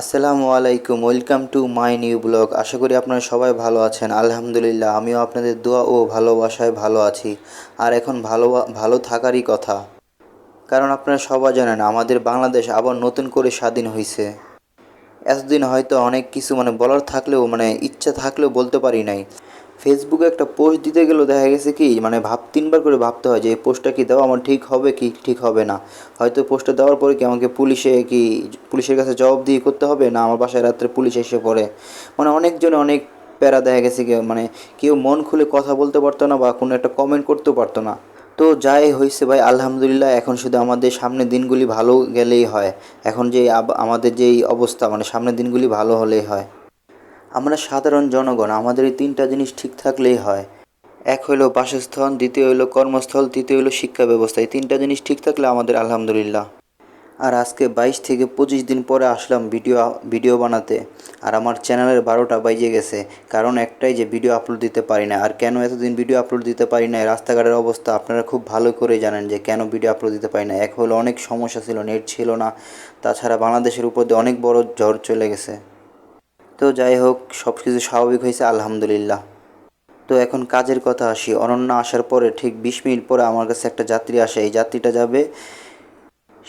আসসালামু আলাইকুম, welcome to my new blog. আশা করি আপনারা সবাই ভালো আছেন। আলহামদুলিল্লাহ, আমিও আপনাদের দোয়া ও ভালোবাসায় ভালো আছি। আর এখন ভালো ভালো থাকারই কথা। কারণ আপনারা সবাই জানেন, আমাদের বাংলাদেশ আবার নতুন করে স্বাধীন হয়েছে এতদিন হয়তো অনেক কিছু মানে বলার থাকলেও মানে ইচ্ছা থাকলেও বলতে পারি নাই। ফেসবুকে একটা পোস্ট দিতে গেলেও দেখা গেছে কি মানে ভাব, তিনবার করে ভাবতে হয় যে এই পোস্টটা কি দেওয়া আমার ঠিক হবে কি ঠিক হবে না? হয়তো পোস্টটা দেওয়ার পরে কি আমাকে পুলিশে কি, পুলিশের কাছে জবাব দিয়ে করতে হবে না আমার বাসায় রাত্রে পুলিশ এসে পড়ে? মানে অনেকজনে অনেক প্যারা দেখা গেছে কি মানে কেউ মন খুলে কথা বলতে পারতো না বা কোনো একটা কমেন্ট করতেও পারতো না। তো যাই হয়েছে ভাই, আলহামদুলিল্লাহ এখন শুধু আমাদের সামনের দিনগুলি ভালো গেলেই হয়। এখন যে আমাদের যেই অবস্থা মানে সামনের দিনগুলি ভালো হলেই হয়। আমরা সাধারণ জনগণ, আমাদের এই তিনটা জিনিস ঠিক থাকলেই হয়। এক হইল বাসস্থান, দ্বিতীয় হইল কর্মস্থল, তৃতীয় হইল শিক্ষা ব্যবস্থা। এই তিনটা জিনিস ঠিক থাকলে আমাদের আলহামদুলিল্লাহ। আর আজকে বাইশ থেকে পঁচিশ দিন পরে আসলাম ভিডিও ভিডিও বানাতে। আর আমার চ্যানেলের বারোটা বাইজে গেছে। কারণ একটাই যে ভিডিও আপলোড দিতে পারি না। আর কেন এতদিন ভিডিও আপলোড দিতে পারি না রাস্তাঘাটের অবস্থা আপনারা খুব ভালো করে জানেন যে কেন ভিডিও আপলোড দিতে পারি না এক হলো অনেক সমস্যা ছিল, নেট ছিল না। তাছাড়া বাংলাদেশের উপর দিয়ে অনেক বড় ঝড় চলে গেছে। তো যাই হোক সব কিছু স্বাভাবিক হয়েছে, আলহামদুলিল্লাহ। তো এখন কাজের কথা আসি। অনন্যা আসার পরে ঠিক বিশ মিনিট পরে আমার কাছে একটা যাত্রী আসে। এই যাত্রীটা যাবে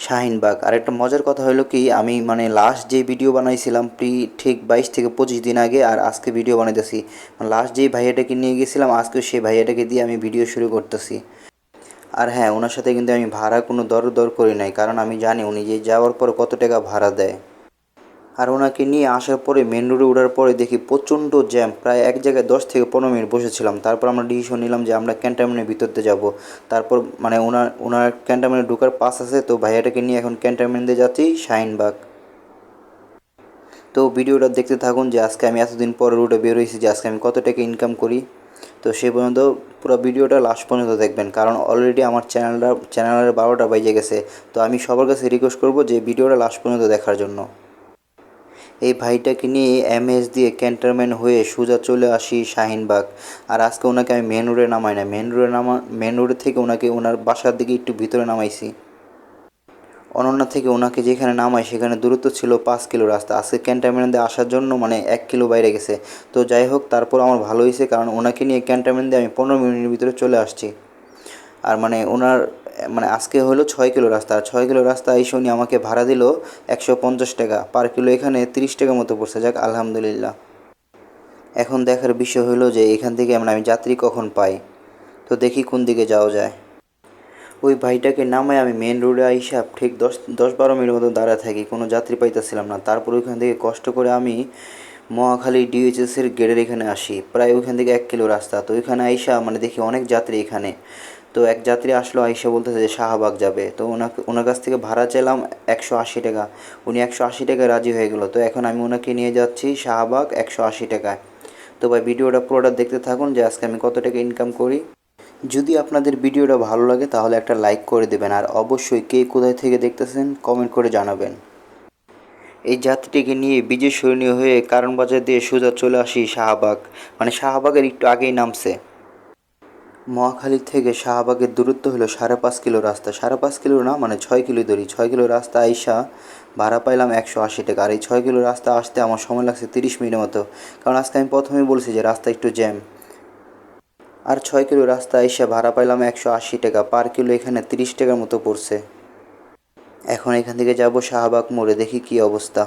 শাহিনবাগ। আর একটা মজার কথা হলো কি, আমি মানে লাস্ট যে ভিডিও বানাইছিলাম প্রি ঠিক বাইশ থেকে পঁচিশ দিন আগে, আর আজকে ভিডিও বানাইতেছি। লাস্ট যেই ভাইয়াটাকে নিয়ে গেছিলাম, আজকে সেই ভাইয়াটাকে দিয়ে আমি ভিডিও শুরু করতেছি। আর হ্যাঁ ওনার সাথে কিন্তু আমি ভাড়া কোনো দর দর করি নাই, কারণ আমি জানি উনি যে যাওয়ার পর কত টাকা ভাড়া দেয়। আর ওনাকে নিয়ে আসার পরে মেন রোডে ওঠার পরে দেখি প্রচণ্ড জ্যাম প্রায় এক জায়গায় দশ থেকে পনেরো মিনিট বসেছিলাম। তারপর আমরা ডিসিশন নিলাম যে আমরা ক্যান্টারমেন্টের ভিতরতে যাব। তারপর মানে ওনার ওনার ক্যান্টারমেন্টে ঢোকার পাস আছে, তো ভাইয়াটাকে নিয়ে এখন ক্যান্টারমেন্টে যাচ্ছি, শাহিনবাগ। তো ভিডিওটা দেখতে থাকুন যে আজকে আমি এতদিন পর রুটে বের হয়েছি যে আজকে আমি কত টাকা ইনকাম করি। তো সে পর্যন্ত পুরো ভিডিওটা লাস্ট পর্যন্ত দেখবেন, কারণ অলরেডি আমার চ্যানেলটা চ্যানেলের বারোটা বাজে গেছে। তো আমি সবার কাছে রিকোয়েস্ট করব যে ভিডিওটা লাস্ট পর্যন্ত দেখার জন্য। এই ভাইটাকে নিয়ে এমএস দিয়ে ক্যান্টারম্যান হয়ে সোজা চলে আসি শাহিনবাগ আর আজকে ওনাকে আমি মেন রোডে নামাই না মেন রোডে নামা মেন রোডে থেকে ওনাকে ওনার বাসার দিকে একটু ভিতরে নামাইছি। অনন্যা থেকে ওনাকে যেখানে নামাই সেখানে দূরত্ব ছিল পাঁচ কিলো রাস্তা। আজকে ক্যান্টারম্যানে আসার জন্য মানে এক কিলো বাইরে গেছে। তো যাই হোক, তারপর আমার ভালো হয়েছে কারণ ওনাকে নিয়ে ক্যান্টারম্যান দিয়ে আমি পনেরো মিনিটের ভিতরে চলে আসছি। আর মানে ওনার মানে আজকে হলো ছয় কিলো রাস্তা। আর ছয় কিলো রাস্তা এই উনি আমাকে ভাড়া দিল একশো পঞ্চাশ টাকা। পার কিলো এখানে তিরিশ টাকা মতো পড়ছে। যাক, আলহামদুলিল্লাহ। এখন দেখার বিষয় হলো যে এখান থেকে মানে আমি যাত্রী কখন পাই? তো দেখি কোন দিকে যাওয়া যায়। ওই ভাইটাকে নামায় আমি মেন রোডে আইসা ঠিক দশ দশ বারো মিনিট মতো দাঁড়ায় থাকি। কোনো যাত্রী পাইতেছিলাম না। তারপর ওইখান থেকে কষ্ট করে আমি মহাখালী ডিএইচএসের গেটের এখানে আসি। প্রায় ওইখান থেকে এক কিলো রাস্তা। তো ওইখানে আইসা মানে দেখি অনেক যাত্রী এখানে। তো এক যাত্রী আসলো, আইসা বলতেছে যে শাহবাগ যাবে। তো ওনাকে, ওনার কাছ থেকে ভাড়া চাইলাম একশো আশি টাকা। উনি একশো আশি টাকায় রাজি হয়ে গেলো। তো এখন আমি ওনাকে নিয়ে যাচ্ছি শাহবাগ একশো আশি টাকায়। তো ভাই, ভিডিওটা পুরোটা দেখতে থাকুন যে আজকে আমি কত টাকা ইনকাম করি। যদি আপনাদের ভিডিওটা ভালো লাগে তাহলে একটা লাইক করে দেবেন। আর অবশ্যই কে কোথায় থেকে দেখতেছেন কমেন্ট করে জানাবেন। এই যাত্রীটিকে নিয়ে বিজয় সরণীয় হয়ে কারণ বাজার দিয়ে সোজা চলে আসি শাহবাগ। মানে শাহবাগের একটু আগেই নামছে। মহাখালী থেকে শাহবাগের দূরত্ব হলো সাড়ে পাঁচ কিলো রাস্তা। সাড়ে পাঁচ কিলো না মানে ছয় কিলো ধরি ছয় কিলো রাস্তা আইসা ভাড়া পাইলাম একশো আশি টাকা। আর এই ছয় কিলো রাস্তা আসতে আমার সময় লাগছে তিরিশ মিনিট মতো। কারণ আজকে আমি প্রথমেই বলছি যে রাস্তা একটু জ্যাম। আর ছয় কিলো রাস্তা আইসা ভাড়া পাইলাম একশো আশি টাকা। পার কিলো এখানে তিরিশ টাকার মতো পড়ছে। এখন এখান থেকে যাব শাহবাগ মোড়ে। দেখি কি অবস্থা।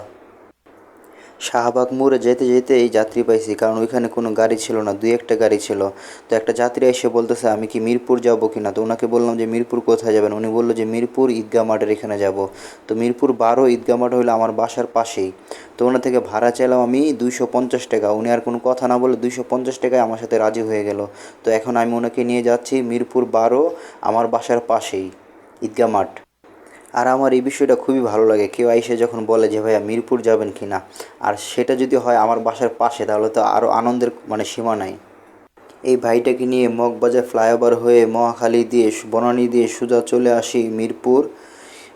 শাহবাগ মোড়ে যেতে যেতে এই যাত্রী পাইছি, কারণ ওইখানে কোনো গাড়ি ছিল না, দুই একটা গাড়ি ছিল। তো একটা যাত্রী এসে বলতেছে, আমি কি মিরপুর যাব কি না তো ওনাকে বললাম যে, মিরপুর কোথায় যাবেন? উনি বলল যে, মিরপুর ঈদগাহ মাঠের এখানে যাব। তো মিরপুর বারো ঈদগাহ মাঠ হলো আমার বাসার পাশেই। তো ওনার থেকে ভাড়া চাইলাম আমি দুইশো পঞ্চাশ টাকা। উনি আর কোনো কথা না বলে দুইশো পঞ্চাশ টাকায় আমার সাথে রাজি হয়ে গেল। তো এখন আমি ওনাকে নিয়ে যাচ্ছি মিরপুর বারো, আমার বাসার পাশেই ঈদগাহ মাঠ। আর আমার এই বিষয়টা খুবই ভালো লাগে। কেউ আইসে যখন বলে যে, ভাইয়া মিরপুর যাবেন কি না? আর সেটা যদি হয় আমার বাসার পাশে, তাহলে তো আরও আনন্দের মানে সীমা নাই। এই ভাইটাকে নিয়ে মগবাজার ফ্লাইওভার হয়ে মহাখালী দিয়ে বনানী দিয়ে সোজা চলে আসি মিরপুর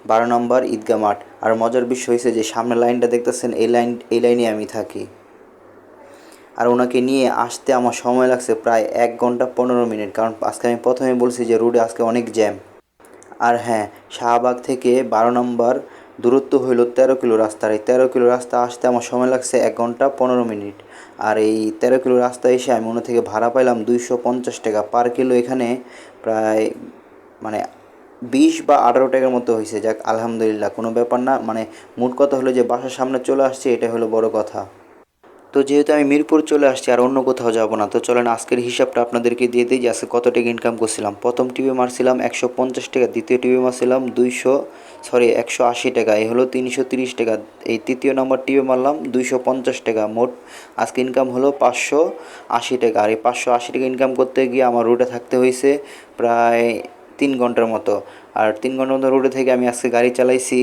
বারো নম্বর ঈদগাহ মাঠ। আর মজার বিষয় হয়েছে যে সামনে লাইনটা দেখতেছেন, এই লাইন, এই লাইনে আমি থাকি। আর ওনাকে নিয়ে আসতে আমার সময় লাগছে প্রায় এক ঘণ্টা পনেরো মিনিট। কারণ আজকে আমি প্রথমে বলছি যে, রোডে আজকে অনেক জ্যাম। আর হ্যাঁ শাহবাগ থেকে বারো নম্বর দূরত্ব হইল তেরো কিলো রাস্তার এই তেরো কিলো রাস্তা আসতে আমার সময় লাগছে এক ঘণ্টা পনেরো মিনিট। আর এই তেরো কিলো রাস্তা এসে আমি মনে থেকে ভাড়া পাইলাম দুইশো পঞ্চাশ টাকা পার কিলো এখানে প্রায় মানে বিশ বা আঠারো টাকার মতো হয়েছে যাক, আলহামদুলিল্লাহ, কোনো ব্যাপার না। মানে মোট কথা হলো যে বাসার সামনে চলে আসছে এটা হলো বড় কথা। তো যেহেতু আমি মিরপুর চলে আসছি আর অন্য কোথাও যাব না, তো চলেন আজকের হিসাবটা আপনাদেরকে দিয়ে দিই যে আজকে কত টাকা ইনকাম করছিলাম। প্রথম টিভি মারছিলাম একশো পঞ্চাশ টাকা, দ্বিতীয় টিভি মারছিলাম দুইশো সরি একশো আশি টাকা, এই হলো তিনশো তিরিশ টাকা। এই তৃতীয় নম্বর টিভি মারলাম দুইশো পঞ্চাশ টাকা, মোট আজকে ইনকাম হলো পাঁচশো আশি টাকা। আর এই পাঁচশো আশি টাকা ইনকাম করতে গিয়ে আমার রুটে থাকতে হয়েছে প্রায় তিন ঘণ্টার মতো। আর তিন ঘণ্টার মতো রুটে থেকে আমি আজকে গাড়ি চালাইছি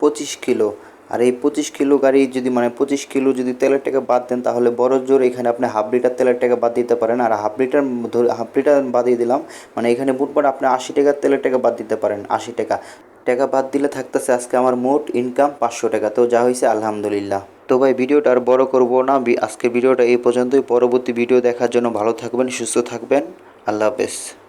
পঁচিশ কিলো। আর এই পঁচিশ কিলো গাড়ি যদি মানে পঁচিশ কিলো যদি তেলের টাকা বাদ দেন, তাহলে বড় জোর এখানে আপনি হাফ লিটার তেলের টাকা বাদ দিতে পারেন। আর হাফ লিটার ধরে, হাফ লিটার বাদ দিয়ে দিলাম মানে এখানে বুটবার আপনি আশি টাকার তেলের টাকা বাদ দিতে পারেন, আশি টাকা। টাকা বাদ দিলে থাকতেছে আজকে আমার মোট ইনকাম পাঁচশো টাকা। তো যা হয়েছে, আলহামদুলিল্লাহ। তো ভাই, ভিডিওটা আর বড় করব না। আজকের ভিডিওটা এই পর্যন্তই। পরবর্তী ভিডিও দেখার জন্য ভালো থাকবেন, সুস্থ থাকবেন। আল্লাহ হাফেজ।